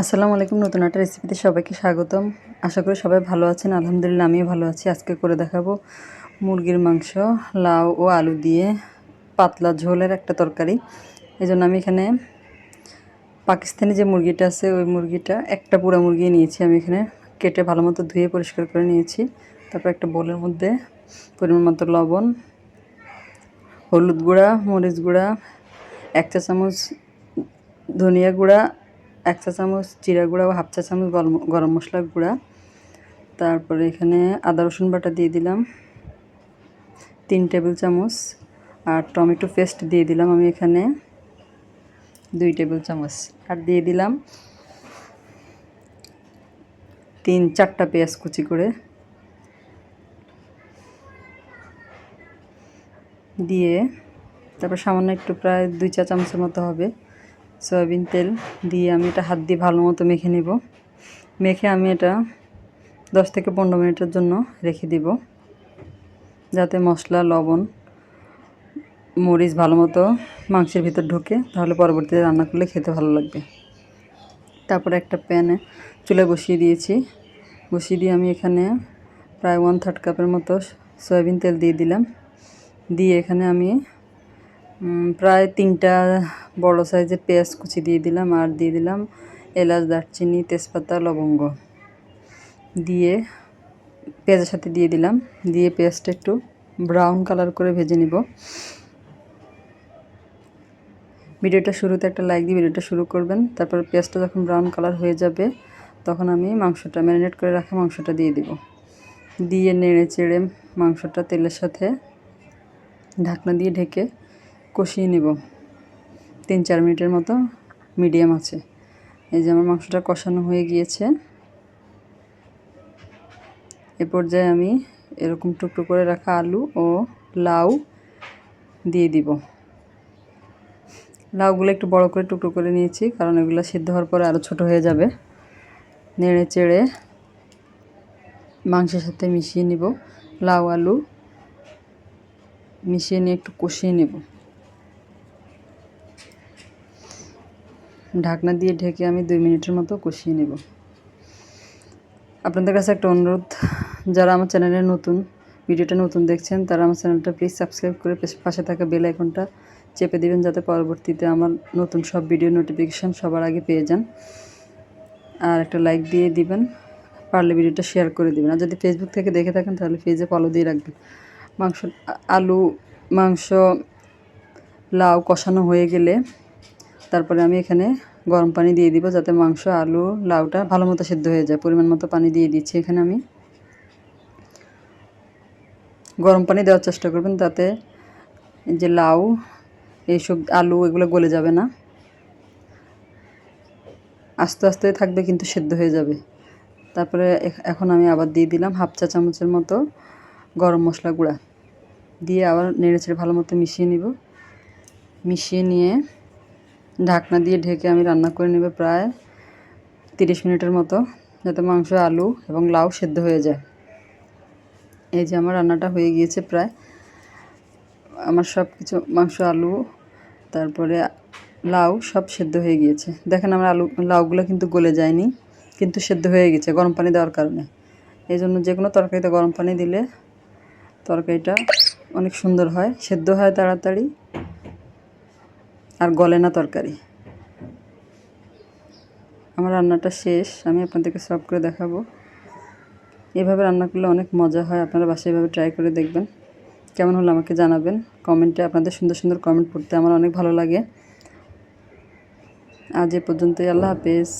আসসালামু আলাইকুম, নতুন একটা রেসিপিতে সবাইকে স্বাগতম। আশা করি সবাই ভালো আছেন। আলহামদুলিল্লাহ, আমিও ভালো আছি। আজকে করে দেখাবো মুরগির মাংস, লাউ ও আলু দিয়ে পাতলা ঝোলের একটা তরকারি। এই জন্য আমি এখানে পাকিস্তানি যে মুরগিটা আছে, ওই মুরগিটা একটা পুরো মুরগি নিয়েছি আমি এখানে। কেটে ভালো মতো ধুয়ে পরিষ্কার করে নিয়েছি। তারপর একটা বোলের মধ্যে পরিমাণ মতো লবণ, হলুদ গুঁড়া, মরিচ গুঁড়া, এক চা চামচ ধনিয়া গুঁড়া এক চা চামচ জিরা গুঁড়া ও হাফ চা চামচ গরম গরম মশলার গুঁড়া। তারপরে এখানে আদা, রসুন বাটা দিয়ে দিলাম। তিন টেবিল চামচ। আর টমেটো পেস্ট দিয়ে দিলাম আমি এখানে। দুই টেবিল চামচ। আর দিয়ে দিলাম তিন, চারটা পেঁয়াজ কুচি করে। দিয়ে তারপর সামান্য একটু প্রায় দুই চা চামচের মতো হবে। সয়াবিন তেল দিয়ে আমি এটা হাত দিয়ে ভালো মতো মেখে নিব। মেখে আমি এটা দশ থেকে পনেরো মিনিটের জন্য রেখে দিব। যাতে মশলা, লবণ, মরিচ ভালো মতো মাংসের ভিতর ঢোকে, তাহলে পরবর্তীতে রান্না করলে খেতে ভালো লাগবে। তারপরে একটা প্যানে চুলে বসিয়ে দিয়েছি। বসিয়ে দিয়ে আমি এখানে প্রায় ওয়ান থার্ড কাপের মতো সয়াবিন তেল দিয়ে দিলাম। দিয়ে এখানে আমি প্রায় তিনটা বড় সাইজের পেঁয়াজ কুচি দিয়ে দিলাম আর দিয়ে দিলাম এলাচ, দারচিনি, তেজপাতা, লবঙ্গ। দিয়ে পেঁয়াজের সাথে দিয়ে দিলাম। দিয়ে পেঁয়াজটা একটু ব্রাউন কালার করে ভেজে নিব। ভিডিওটা শুরুতে একটা লাইক দিয়ে ভিডিওটা শুরু করবেন। তারপর পেঁয়াজটা যখন ব্রাউন কালার হয়ে যাবে, তখন আমি মাংসটা ম্যারিনেট করে রাখা মাংসটা দিয়ে দিব। দিয়ে নেড়ে চেড়ে মাংসটা তেলের সাথে ঢাকনা দিয়ে ঢেকে কষিয়ে নিব। তিন চার মিনিটের মতো মিডিয়াম আছে। এই যে আমার মাংসটা কষানো হয়ে গিয়েছে। এ পর্যায়ে আমি এরকম টুকরো করে রাখা আলু ও লাউ দিয়ে দিব। লাউগুলো একটু বড় করে টুকরো করে নিয়েছি, কারণ এগুলো সিদ্ধ হওয়ার পরে আরও ছোট হয়ে যাবে। নেড়ে চেড়ে মাংসের সাথে মিশিয়ে নিব। লাউ, আলু মিশিয়ে নিয়ে একটু কষিয়ে নেব। ঢাকনা দিয়ে ঢেকে আমি দুই মিনিটের মতো কষিয়ে নেব। আপনাদের কাছে একটা অনুরোধ, যারা আমার চ্যানেলে নতুন, ভিডিওটা নতুন দেখছেন, তারা আমার চ্যানেলটা প্লিজ সাবস্ক্রাইব করে পাশে থাকা বেল আইকনটা চেপে দিবেন যাতে পরবর্তীতে আমার নতুন সব ভিডিও নোটিফিকেশান সবার আগে পেয়ে যান। আর একটা লাইক দিয়ে দিবেন, পারলে ভিডিওটা শেয়ার করে দেবেন। আর যদি ফেসবুক থেকে দেখে থাকেন, তাহলে পেজে ফলো দিয়ে রাখবেন। মাংস আলু, মাংস, লাউ কষানো হয়ে গেলে তারপরে আমি এখানে গরম পানি দিয়ে দিব যাতে মাংস, আলু, লাউটা ভালো মতো সেদ্ধ হয়ে যায়। পরিমাণ মতো পানি দিয়ে দিচ্ছি এখানে আমি। গরম পানি দেওয়ার চেষ্টা করবেন তাতে যে লাউ, এইসব আলু এগুলো গলে যাবে না। আস্তে আস্তে থাকবে কিন্তু সেদ্ধ হয়ে যাবে। তারপরে এখন আমি আবার দিয়ে দিলাম হাফ চা চামচের মতো গরম মশলা গুঁড়া। দিয়ে আবার নেড়ে ছেড়ে ভালো মতো মিশিয়ে নিব। মিশিয়ে নিয়ে ঢাকনা দিয়ে ঢেকে আমি রান্না করে নেব প্রায় তিরিশ মিনিটের মতো, যাতে মাংস, আলু এবং লাউ সেদ্ধ হয়ে যায়। এই যে আমার রান্নাটা হয়ে গিয়েছে প্রায়। আমার সব কিছু মাংস, আলু, তারপরে লাউ সব সেদ্ধ হয়ে গিয়েছে। দেখেন আমার আলু, লাউগুলো কিন্তু গলে যায়নি, কিন্তু সেদ্ধ হয়ে গেছে, গরম পানি দেওয়ার কারণে। এই জন্য যে কোনো তরকারিতে গরম পানি দিলে তরকারিটা অনেক সুন্দর হয়, সেদ্ধ হয় তাড়াতাড়ি। আর গলে না তরকারি। আমার রান্নাটা শেষ, আমি আপনাদেরকে সব করে দেখাবো। এভাবে রান্না করলে অনেক মজা হয়, আপনারা বাসায় এভাবে ট্রাই করে দেখবেন। কেমন হলো আমাকে জানাবেন। কমেন্টে আপনাদের সুন্দর সুন্দর কমেন্ট পড়তে আমার অনেক ভালো লাগে। আজ এ পর্যন্তই, আল্লাহ হাফেজ।